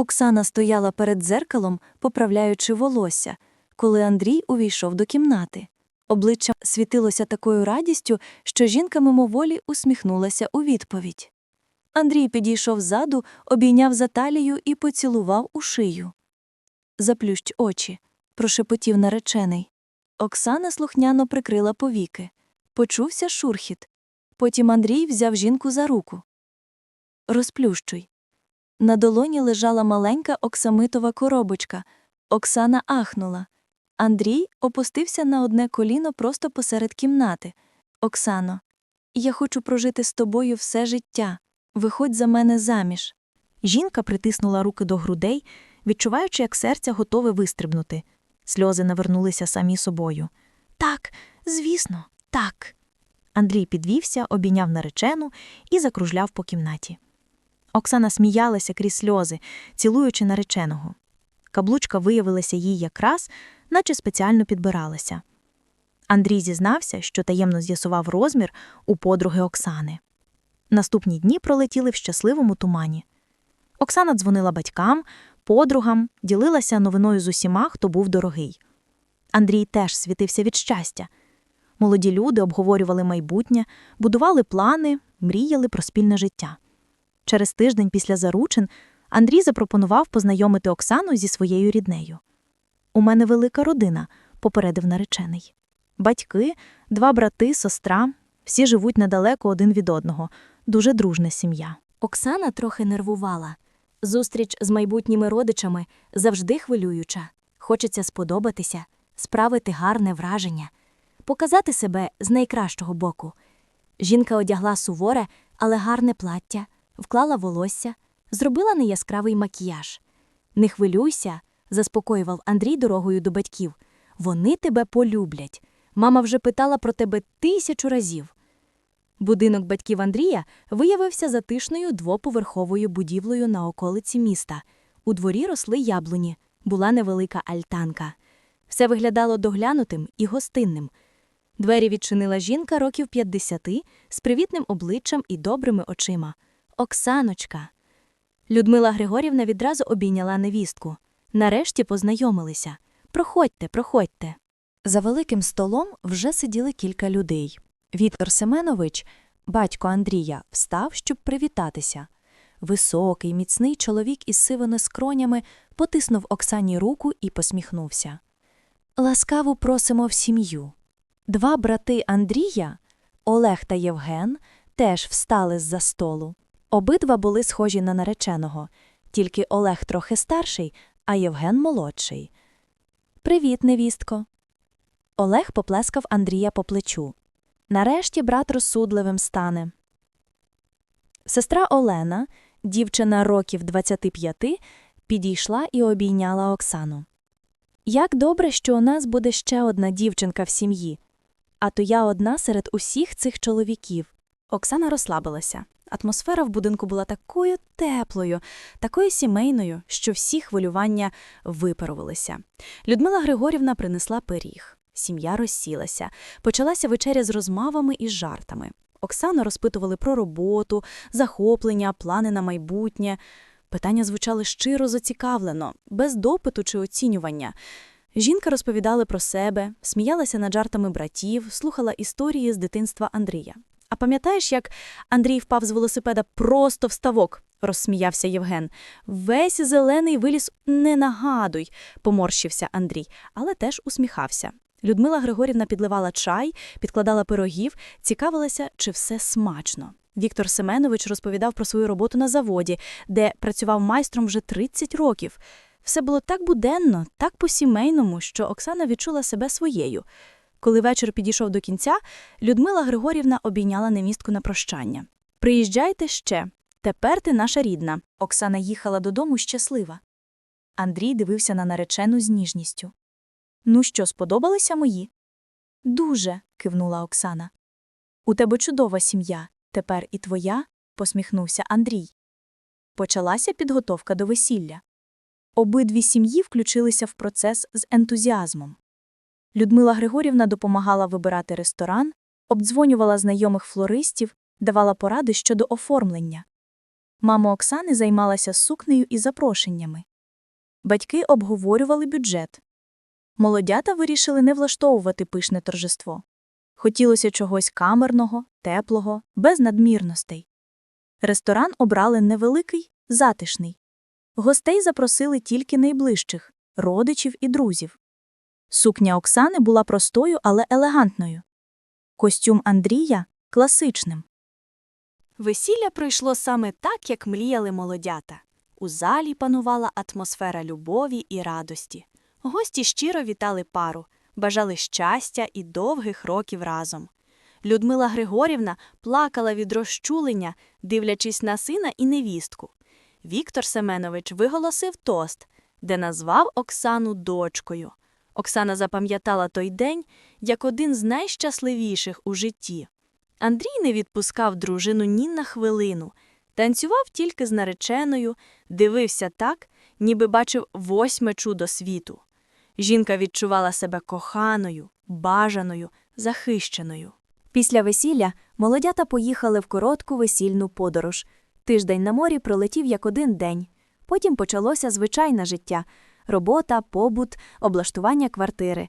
Оксана стояла перед дзеркалом, поправляючи волосся, коли Андрій увійшов до кімнати. Обличчя світилося такою радістю, що жінка мимоволі усміхнулася у відповідь. Андрій підійшов ззаду, обійняв за талію і поцілував у шию. Заплющ очі, прошепотів наречений. Оксана слухняно прикрила повіки. Почувся шурхіт. Потім Андрій взяв жінку за руку. Розплющуй. На долоні лежала маленька оксамитова коробочка. Оксана ахнула. Андрій опустився на одне коліно просто посеред кімнати. Оксано, я хочу прожити з тобою все життя. Виходь за мене заміж. Жінка притиснула руки до грудей, відчуваючи, як серце готове вистрибнути. Сльози навернулися самі собою. Так, звісно, так. Андрій підвівся, обійняв наречену і закружляв по кімнаті. Оксана сміялася крізь сльози, цілуючи нареченого. Каблучка виявилася їй якраз, наче спеціально підбиралася. Андрій зізнався, що таємно з'ясував розмір у подруги Оксани. Наступні дні пролетіли в щасливому тумані. Оксана дзвонила батькам, подругам, ділилася новиною з усіма, хто був дорогий. Андрій теж світився від щастя. Молоді люди обговорювали майбутнє, будували плани, мріяли про спільне життя. Через тиждень після заручин Андрій запропонував познайомити Оксану зі своєю ріднею. У мене велика родина, попередив наречений. Батьки, два брати, сестра, всі живуть недалеко один від одного, дуже дружна сім'я. Оксана трохи нервувала. Зустріч з майбутніми родичами завжди хвилююча. Хочеться сподобатися, справити гарне враження, показати себе з найкращого боку. Жінка одягла суворе, але гарне плаття, вклала волосся, зробила неяскравий макіяж. Не хвилюйся, заспокоював Андрій дорогою до батьків. Вони тебе полюблять. Мама вже питала про тебе тисячу разів. Будинок батьків Андрія виявився затишною двоповерховою будівлею на околиці міста. У дворі росли яблуні, була невелика альтанка. Все виглядало доглянутим і гостинним. Двері відчинила жінка років 50 з привітним обличчям і добрими очима. Оксаночка. Людмила Григорівна відразу обійняла невістку. Нарешті познайомилися. Проходьте, проходьте. За великим столом вже сиділи кілька людей. Віктор Семенович, батько Андрія, встав, щоб привітатися. Високий, міцний чоловік із сивими скронями потиснув Оксані руку і посміхнувся. Ласкаво просимо в сім'ю. Два брати Андрія, Олег та Євген, теж встали з-за столу. Обидва були схожі на нареченого, тільки Олег трохи старший, а Євген молодший. Привіт, невістко. Олег поплескав Андрія по плечу. Нарешті брат розсудливим стане. Сестра Олена, дівчина років 25, підійшла і обійняла Оксану. Як добре, що у нас буде ще одна дівчинка в сім'ї, а то я одна серед усіх цих чоловіків. Оксана розслабилася. Атмосфера в будинку була такою теплою, такою сімейною, що всі хвилювання випарувалися. Людмила Григорівна принесла пиріг. Сім'я розсілася. Почалася вечеря з розмовами і жартами. Оксану розпитували про роботу, захоплення, плани на майбутнє. Питання звучали щиро зацікавлено, без допиту чи оцінювання. Жінка розповідала про себе, сміялася над жартами братів, слухала історії з дитинства Андрія. Пам'ятаєш, як Андрій впав з велосипеда просто в ставок? розсміявся Євген. Весь зелений виліз не нагадуй, поморщився Андрій, але теж усміхався. Людмила Григорівна підливала чай, підкладала пирогів, цікавилася, чи все смачно. Віктор Семенович розповідав про свою роботу на заводі, де працював майстром вже 30 років. Все було так буденно, так по-сімейному, що Оксана відчула себе своєю. Коли вечір підійшов до кінця, Людмила Григорівна обійняла невістку на прощання. Приїжджайте ще. Тепер ти наша рідна. Оксана їхала додому щаслива. Андрій дивився на наречену з ніжністю. Ну що, сподобалися мої? Дуже, кивнула Оксана. У тебе чудова сім'я, тепер і твоя, посміхнувся Андрій. Почалася підготовка до весілля. Обидві сім'ї включилися в процес з ентузіазмом. Людмила Григорівна допомагала вибирати ресторан, обдзвонювала знайомих флористів, давала поради щодо оформлення. Мама Оксани займалася сукнею і запрошеннями. Батьки обговорювали бюджет. Молодята вирішили не влаштовувати пишне торжество. Хотілося чогось камерного, теплого, без надмірностей. Ресторан обрали невеликий, затишний. Гостей запросили тільки найближчих родичів і друзів. Сукня Оксани була простою, але елегантною. Костюм Андрія класичним. Весілля пройшло саме так, як мріяли молодята. У залі панувала атмосфера любові і радості. Гості щиро вітали пару, бажали щастя і довгих років разом. Людмила Григорівна плакала від розчулення, дивлячись на сина і невістку. Віктор Семенович виголосив тост, де назвав Оксану дочкою. Оксана запам'ятала той день як один з найщасливіших у житті. Андрій не відпускав дружину ні на хвилину, танцював тільки з нареченою, дивився так, ніби бачив восьме чудо світу. Жінка відчувала себе коханою, бажаною, захищеною. Після весілля молодята поїхали в коротку весільну подорож. Тиждень на морі пролетів як один день. Потім почалося звичайне життя робота, побут, облаштування квартири.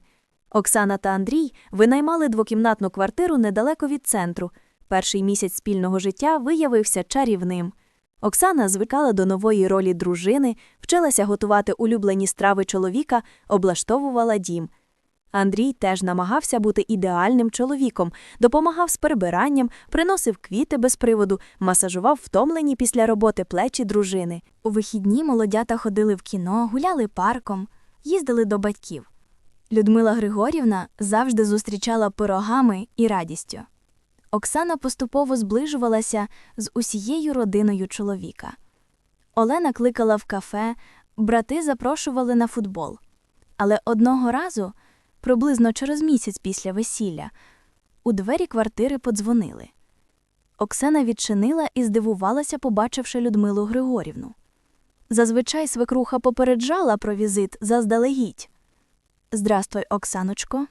Оксана та Андрій винаймали двокімнатну квартиру недалеко від центру. Перший місяць спільного життя виявився чарівним. Оксана звикала до нової ролі дружини, вчилася готувати улюблені страви чоловіка, облаштовувала дім. Андрій теж намагався бути ідеальним чоловіком, допомагав з перебиранням, приносив квіти без приводу, масажував втомлені після роботи плечі дружини. У вихідні молодята ходили в кіно, гуляли парком, їздили до батьків. Людмила Григорівна завжди зустрічала пирогами і радістю. Оксана поступово зближувалася з усією родиною чоловіка. Олена кликала в кафе, брати запрошували на футбол. Але одного разу, приблизно через місяць після весілля, у двері квартири подзвонили. Оксана відчинила і здивувалася, побачивши Людмилу Григорівну. Зазвичай свекруха попереджала про візит заздалегідь. Здрастуй, Оксаночко.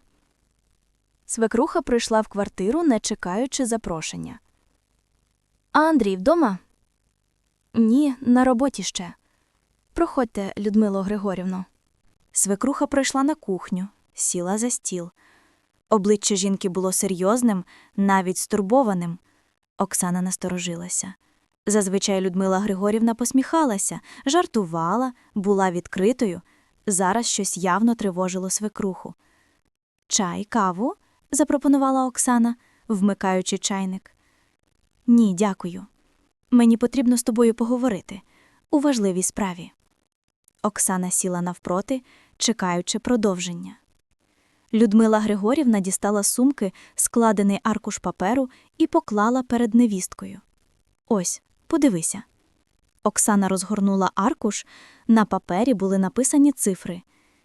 Свекруха прийшла в квартиру, не чекаючи запрошення. А Андрій вдома? Ні, на роботі ще. Проходьте, Людмило Григорівно. Свекруха прийшла на кухню, сіла за стіл. Обличчя жінки було серйозним, навіть стурбованим. Оксана насторожилася. Зазвичай Людмила Григорівна посміхалася, жартувала, була відкритою. Зараз щось явно тривожило свекруху. Чай, каву? запропонувала Оксана, вмикаючи чайник. Ні, дякую. Мені потрібно з тобою поговорити у важливій справі. Оксана сіла навпроти, чекаючи продовження. Людмила Григорівна дістала сумки складений аркуш паперу і поклала перед невісткою. Ось, подивися. Оксана розгорнула аркуш. На папері були написані цифри: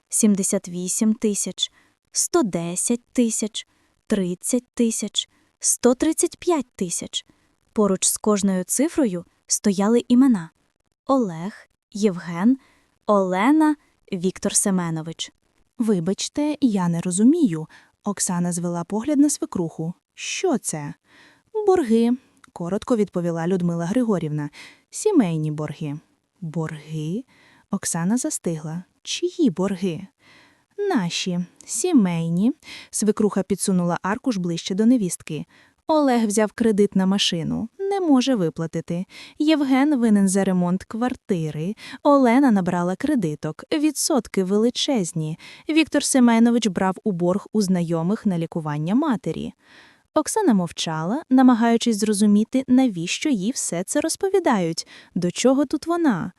78 тисяч, 110 тисяч, 30 тисяч, 135 тисяч. Поруч з кожною цифрою стояли імена: Олег, Євген, Олена, Віктор Семенович. Вибачте, я не розумію. Оксана звела погляд на свекруху. Що це? Борги, коротко відповіла Людмила Григорівна. Сімейні борги. Борги? Оксана застигла. Чиї борги? Наші, сімейні. Свекруха підсунула аркуш ближче до невістки. Олег взяв кредит на машину, не може виплатити. Євген винен за ремонт квартири. Олена набрала кредиток, відсотки величезні. Віктор Семенович брав у борг у знайомих на лікування матері. Оксана мовчала, намагаючись зрозуміти, навіщо їй все це розповідають, до чого тут вона.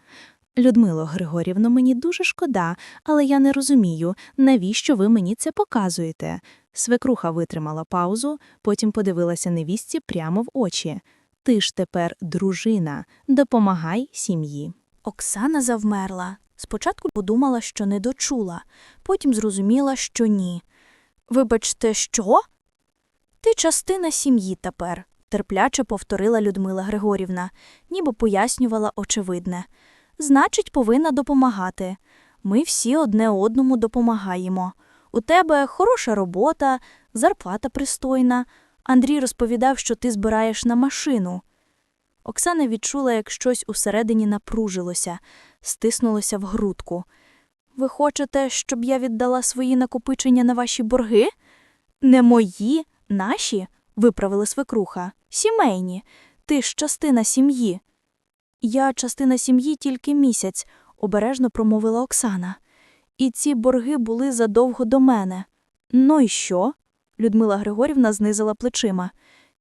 Людмило Григорівно, мені дуже шкода, але я не розумію, навіщо ви мені це показуєте. Свекруха витримала паузу, потім подивилася невістці прямо в очі. Ти ж тепер дружина, допомагай сім'ї. Оксана завмерла. Спочатку подумала, що не дочула, потім зрозуміла, що ні. Вибачте, що? Ти частина сім'ї тепер, терпляче повторила Людмила Григорівна, ніби пояснювала очевидне. Значить, повинна допомагати. Ми всі одне одному допомагаємо. У тебе хороша робота, зарплата пристойна. Андрій розповідав, що ти збираєш на машину. Оксана відчула, як щось усередині напружилося, стиснулося в грудку. Ви хочете, щоб я віддала свої накопичення на ваші борги? Не мої, наші, виправила свекруха. Сімейні. Ти ж частина сім'ї. Я частина сім'ї тільки місяць, обережно промовила Оксана. І ці борги були задовго до мене. Ну і що? Людмила Григорівна знизила плечима.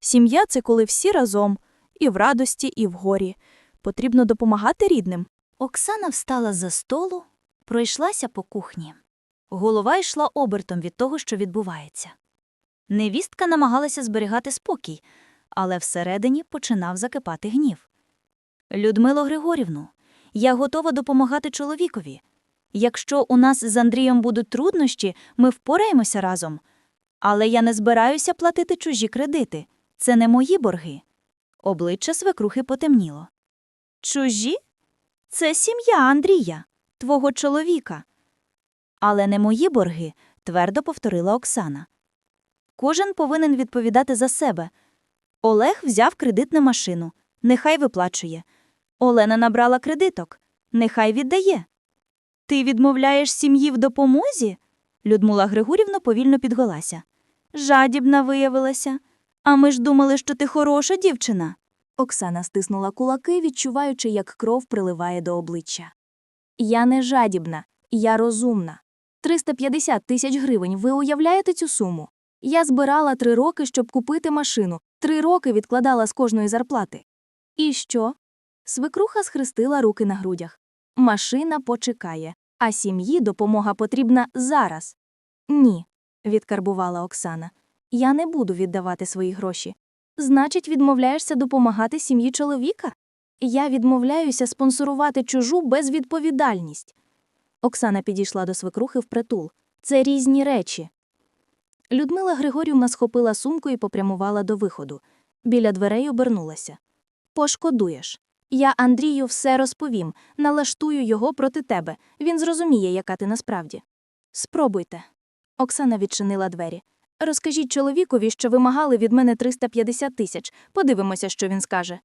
Сім'я це коли всі разом, і в радості, і в горі. Потрібно допомагати рідним. Оксана встала за столу, пройшлася по кухні. Голова йшла обертом від того, що відбувається. Невістка намагалася зберігати спокій, але всередині починав закипати гнів. Людмило Григорівну, я готова допомагати чоловікові. Якщо у нас з Андрієм будуть труднощі, ми впораємося разом. Але я не збираюся платити чужі кредити. Це не мої борги. Обличчя свекрухи потемніло. Чужі? Це сім'я Андрія, твого чоловіка. Але не мої борги, твердо повторила Оксана. Кожен повинен відповідати за себе. Олег взяв кредит на машину, нехай виплачує. Олена набрала кредиток, нехай віддає. Ти відмовляєш сім'ї в допомозі? Людмила Григорівна повільно підголася. Жадібна виявилася. А ми ж думали, що ти хороша дівчина. Оксана стиснула кулаки, відчуваючи, як кров приливає до обличчя. Я не жадібна, я розумна. 350 тисяч гривень, ви уявляєте цю суму? Я збирала три роки, щоб купити машину, три роки відкладала з кожної зарплати. І що? Свекруха схрестила руки на грудях. Машина почекає, а сім'ї допомога потрібна зараз. Ні, відкарбувала Оксана. Я не буду віддавати свої гроші. Значить, відмовляєшся допомагати сім'ї чоловіка? Я відмовляюся спонсорувати чужу безвідповідальність. Оксана підійшла до свекрухи впритул. Це різні речі. Людмила Григорівна схопила сумку і попрямувала до виходу. Біля дверей обернулася. Пошкодуєш. Я Андрію все розповім, налаштую його проти тебе. Він зрозуміє, яка ти насправді. Спробуйте. Оксана відчинила двері. Розкажіть чоловікові, що вимагали від мене 350 тисяч. Подивимося, що він скаже.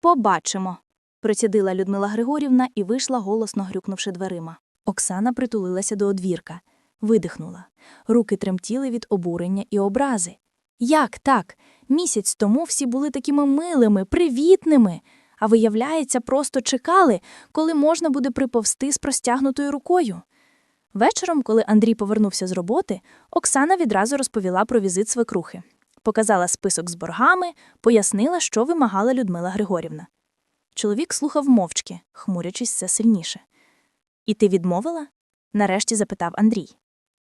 Побачимо. Процідила Людмила Григорівна і вийшла, голосно грюкнувши дверима. Оксана притулилася до одвірка, видихнула. Руки тремтіли від обурення і образи. Як так? Місяць тому всі були такими милими, привітними, а виявляється, просто чекали, коли можна буде приповзти з простягнутою рукою. Вечором, коли Андрій повернувся з роботи, Оксана відразу розповіла про візит свекрухи. Показала список з боргами, пояснила, що вимагала Людмила Григорівна. Чоловік слухав мовчки, хмурячись все сильніше. І ти відмовила? нарешті запитав Андрій.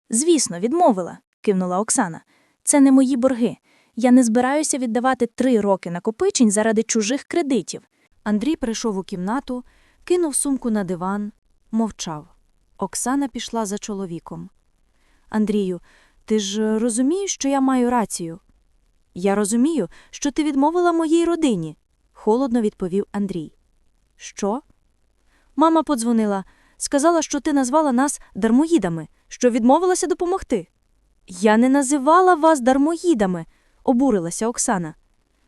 Звісно, відмовила, кивнула Оксана. Це не мої борги. Я не збираюся віддавати три роки накопичень заради чужих кредитів. Андрій прийшов у кімнату, кинув сумку на диван, мовчав. Оксана пішла за чоловіком. Андрію, ти ж розумієш, що я маю рацію? Я розумію, що ти відмовила моїй родині, холодно відповів Андрій. Що? Мама подзвонила, сказала, що ти назвала нас дармоїдами, що відмовилася допомогти. Я не називала вас дармоїдами, обурилася Оксана.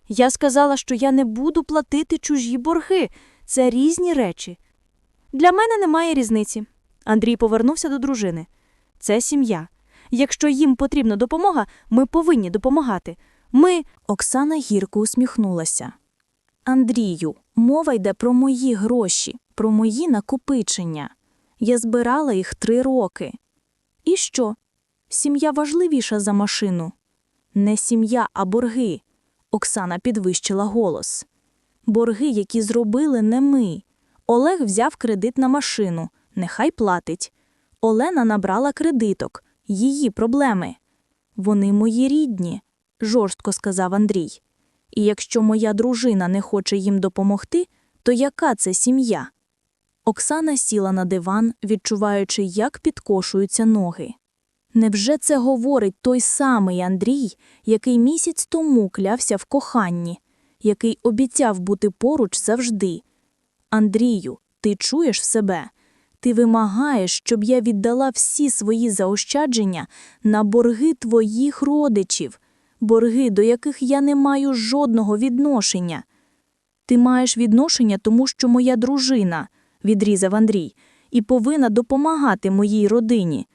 Я сказала, що я не буду платити чужі борги. Це різні речі. Для мене немає різниці. Андрій повернувся до дружини. Це сім'я. Якщо їм потрібна допомога, ми повинні допомагати. Ми. Оксана гірко усміхнулася. Андрію, мова йде про мої гроші, про мої накопичення. Я збирала їх три роки. І що? Сім'я важливіша за машину. Не сім'я, а борги. Оксана підвищила голос. Борги, які зробили не ми. Олег взяв кредит на машину, нехай платить. Олена набрала кредиток, її проблеми. Вони мої рідні, жорстко сказав Андрій. І якщо моя дружина не хоче їм допомогти, то яка це сім'я? Оксана сіла на диван, відчуваючи, як підкошуються ноги. Невже це говорить той самий Андрій, який місяць тому клявся в коханні, який обіцяв бути поруч завжди? Андрію, ти чуєш себе? Ти вимагаєш, щоб я віддала всі свої заощадження на борги твоїх родичів, борги, до яких я не маю жодного відношення. Ти маєш відношення, тому що моя дружина, відрізав Андрій, і повинна допомагати моїй родині.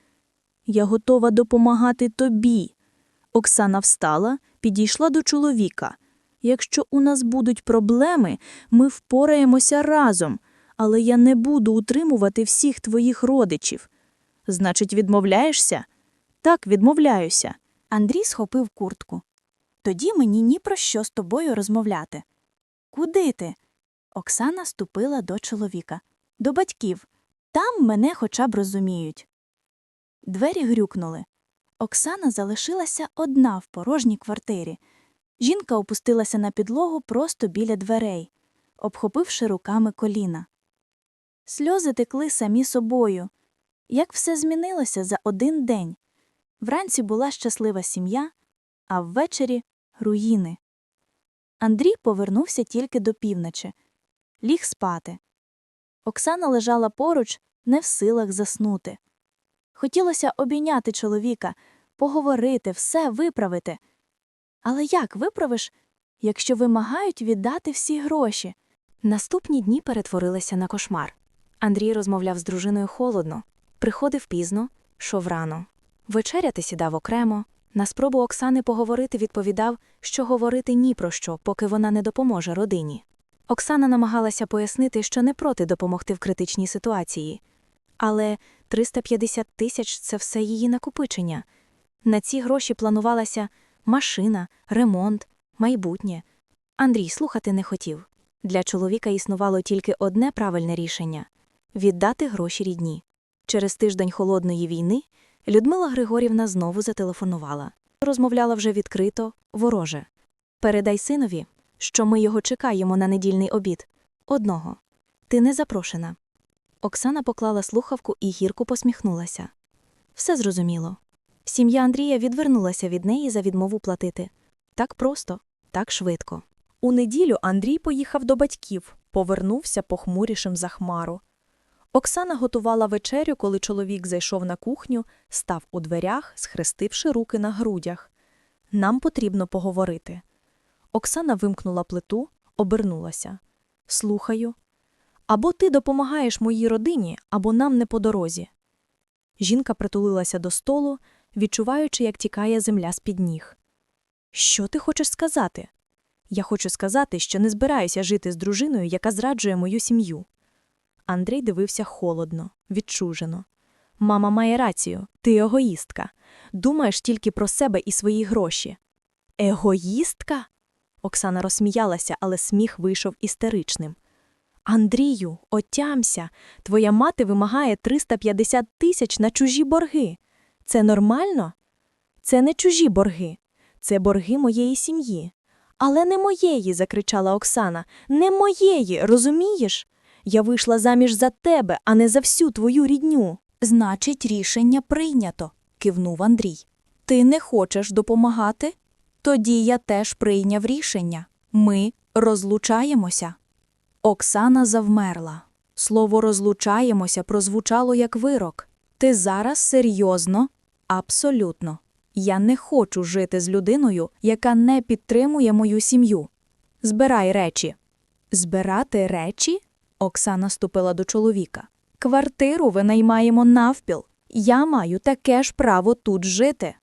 Я готова допомагати тобі. Оксана встала, підійшла до чоловіка. Якщо у нас будуть проблеми, ми впораємося разом, але я не буду утримувати всіх твоїх родичів. Значить, відмовляєшся? Так, відмовляюся. Андрій схопив куртку. Тоді мені ні про що з тобою розмовляти. Куди ти? Оксана ступила до чоловіка. До батьків. Там мене хоча б розуміють. Двері грюкнули. Оксана залишилася одна в порожній квартирі. Жінка опустилася на підлогу просто біля дверей, обхопивши руками коліна. Сльози текли самі собою. Як все змінилося за один день. Вранці була щаслива сім'я, а ввечері руїни. Андрій повернувся тільки до півночі, ліг спати. Оксана лежала поруч, не в силах заснути. Хотілося обійняти чоловіка, поговорити, все виправити. Але як виправиш, якщо вимагають віддати всі гроші? Наступні дні перетворилися на кошмар. Андрій розмовляв з дружиною холодно, приходив пізно, шов рано. Вечеряти сідав окремо. На спробу Оксани поговорити відповідав, що говорити ні про що, поки вона не допоможе родині. Оксана намагалася пояснити, що не проти допомогти в критичній ситуації. Але 350 тисяч це все її накопичення. На ці гроші планувалася машина, ремонт, майбутнє. Андрій слухати не хотів. Для чоловіка існувало тільки одне правильне рішення віддати гроші рідні. Через тиждень холодної війни Людмила Григорівна знову зателефонувала. Розмовляла вже відкрито, вороже. Передай синові, що ми його чекаємо на недільний обід. Одного. Ти не запрошена. Оксана поклала слухавку і гірко посміхнулася. Все зрозуміло. Сім'я Андрія відвернулася від неї за відмову платити. Так просто, так швидко. У неділю Андрій поїхав до батьків, повернувся похмурішим за хмару. Оксана готувала вечерю, коли чоловік зайшов на кухню, став у дверях, схрестивши руки на грудях. Нам потрібно поговорити. Оксана вимкнула плиту, обернулася. Слухаю. Або ти допомагаєш моїй родині, або нам не по дорозі. Жінка притулилася до столу, відчуваючи, як тікає земля з-під ніг. Що ти хочеш сказати? Я хочу сказати, що не збираюся жити з дружиною, яка зраджує мою сім'ю. Андрій дивився холодно, відчужено. Мама має рацію, ти егоїстка. Думаєш тільки про себе і свої гроші. Егоїстка? Оксана розсміялася, але сміх вийшов істеричним. Андрію, отямся, твоя мати вимагає 350 тисяч на чужі борги. Це нормально? Це не чужі борги, це борги моєї сім'ї. Але не моєї, закричала Оксана. Не моєї, розумієш? Я вийшла заміж за тебе, а не за всю твою рідню. Значить, рішення прийнято, кивнув Андрій. Ти не хочеш допомагати? Тоді я теж прийняв рішення. Ми розлучаємося. Оксана завмерла. Слово розлучаємося прозвучало як вирок. Ти зараз серйозно? Абсолютно. Я не хочу жити з людиною, яка не підтримує мою сім'ю. Збирай речі. Збирати речі? Оксана ступила до чоловіка. Квартиру винаймаємо навпіл. Я маю таке ж право тут жити.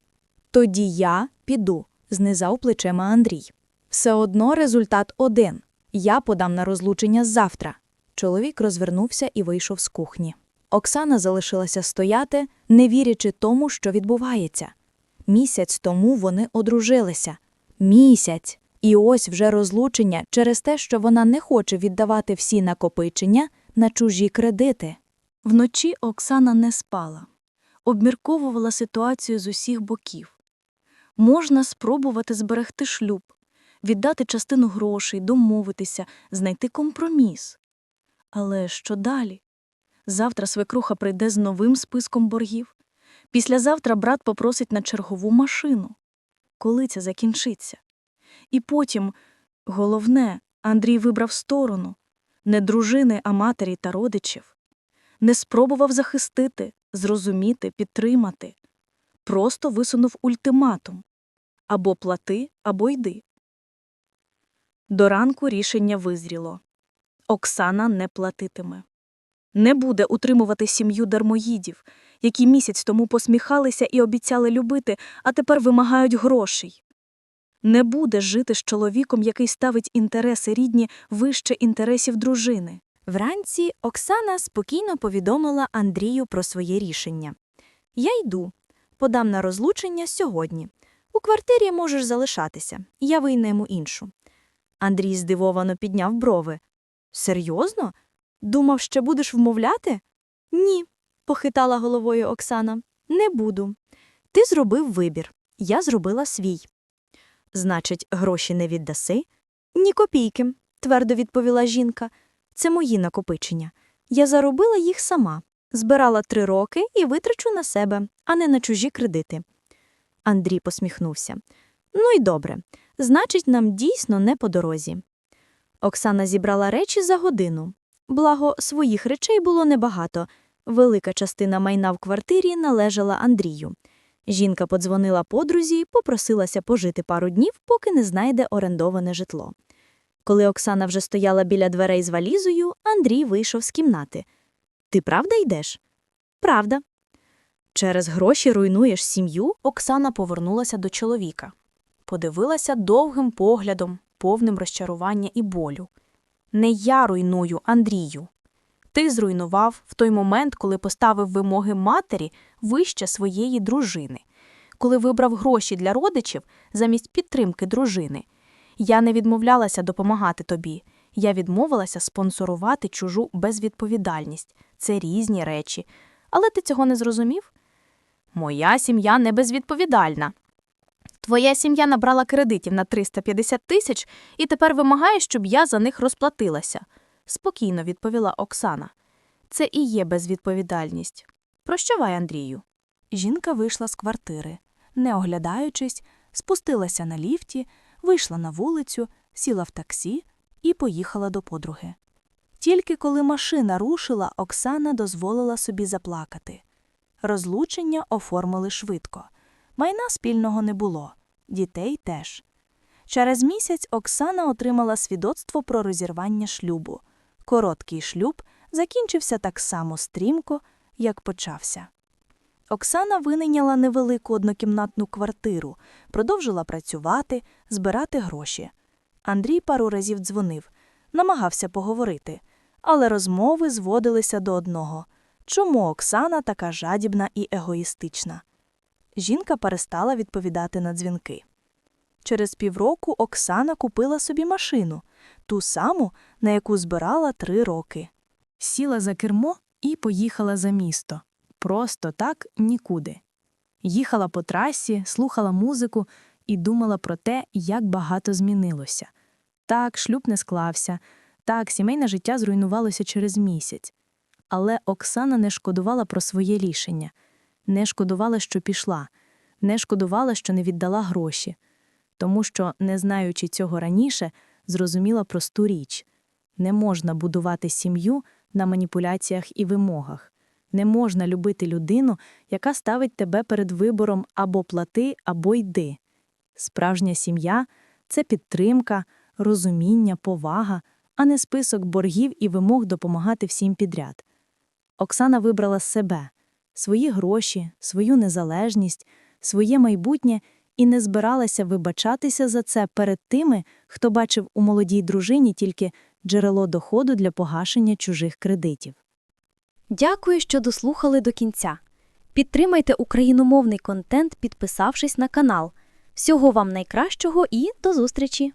Тоді я піду, знизав плечима Андрій. Все одно результат один. Я подам на розлучення завтра. Чоловік розвернувся і вийшов з кухні. Оксана залишилася стояти, не вірячи тому, що відбувається. Місяць тому вони одружилися. Місяць. І ось вже розлучення через те, що вона не хоче віддавати всі накопичення на чужі кредити. Вночі Оксана не спала, обмірковувала ситуацію з усіх боків. Можна спробувати зберегти шлюб, віддати частину грошей, домовитися, знайти компроміс. Але що далі? Завтра свекруха прийде з новим списком боргів. Післязавтра брат попросить на чергову машину. Коли це закінчиться? І потім, головне, Андрій вибрав сторону не дружини, а матері та родичів. Не спробував захистити, зрозуміти, підтримати. Просто висунув ультиматум або плати, або йди. До ранку рішення визріло. Оксана не платитиме. Не буде утримувати сім'ю дармоїдів, які місяць тому посміхалися і обіцяли любити, а тепер вимагають грошей. Не буде жити з чоловіком, який ставить інтереси рідні вище інтересів дружини. Вранці Оксана спокійно повідомила Андрію про своє рішення. Я йду, подам на розлучення сьогодні. У квартирі можеш залишатися, я вийнайму іншу. Андрій здивовано підняв брови. Серйозно? Думав, ще будеш вмовляти? Ні, похитала головою Оксана. Не буду. Ти зробив вибір, я зробила свій. Значить, гроші не віддаси? Ні копійки, твердо відповіла жінка. Це мої накопичення. Я заробила їх сама, збирала три роки і витрачу на себе, а не на чужі кредити. Андрій посміхнувся. Ну й добре. Значить, нам дійсно не по дорозі. Оксана зібрала речі за годину. Благо, своїх речей було небагато. Велика частина майна в квартирі належала Андрію. Жінка подзвонила подрузі, попросилася пожити пару днів, поки не знайде орендоване житло. Коли Оксана вже стояла біля дверей з валізою, Андрій вийшов з кімнати. Ти правда йдеш? Правда. Через гроші руйнуєш сім'ю? Оксана повернулася до чоловіка. Подивилася довгим поглядом, повним розчарування і болю. Не я руйную, Андрію. Ти зруйнував в той момент, коли поставив вимоги матері вище своєї дружини, коли вибрав гроші для родичів замість підтримки дружини. Я не відмовлялася допомагати тобі. Я відмовилася спонсорувати чужу безвідповідальність. Це різні речі. Але ти цього не зрозумів? Моя сім'я не безвідповідальна. Твоя сім'я набрала кредитів на 350 тисяч і тепер вимагає, щоб я за них розплатилася, спокійно відповіла Оксана. Це і є безвідповідальність. Прощавай, Андрію. Жінка вийшла з квартири, не оглядаючись, спустилася на ліфті, вийшла на вулицю, сіла в таксі і поїхала до подруги. Тільки коли машина рушила, Оксана дозволила собі заплакати. Розлучення оформили швидко. Майна спільного не було, дітей теж. Через місяць Оксана отримала свідоцтво про розірвання шлюбу. Короткий шлюб закінчився так само стрімко, як почався. Оксана винайняла невелику однокімнатну квартиру, продовжила працювати, збирати гроші. Андрій пару разів дзвонив, намагався поговорити, але розмови зводилися до одного чому Оксана така жадібна і егоїстична. Жінка перестала відповідати на дзвінки. Через півроку Оксана купила собі машину, ту саму, на яку збирала три роки. Сіла за кермо і поїхала за місто. Просто так нікуди. Їхала по трасі, слухала музику і думала про те, як багато змінилося. Так, шлюб не склався, так, сімейне життя зруйнувалося через місяць. Але Оксана не шкодувала про своє рішення, не шкодувала, що пішла, не шкодувала, що не віддала гроші, тому що, не знаючи цього раніше, зрозуміла просту річ не можна будувати сім'ю на маніпуляціях і вимогах. Не можна любити людину, яка ставить тебе перед вибором або плати, або йди. Справжня сім'я це підтримка, розуміння, повага, а не список боргів і вимог допомагати всім підряд. Оксана вибрала себе, свої гроші, свою незалежність, своє майбутнє і не збиралася вибачатися за це перед тими, хто бачив у молодій дружині тільки джерело доходу для погашення чужих кредитів. Дякую, що дослухали до кінця. Підтримайте україномовний контент, підписавшись на канал. Всього вам найкращого і до зустрічі!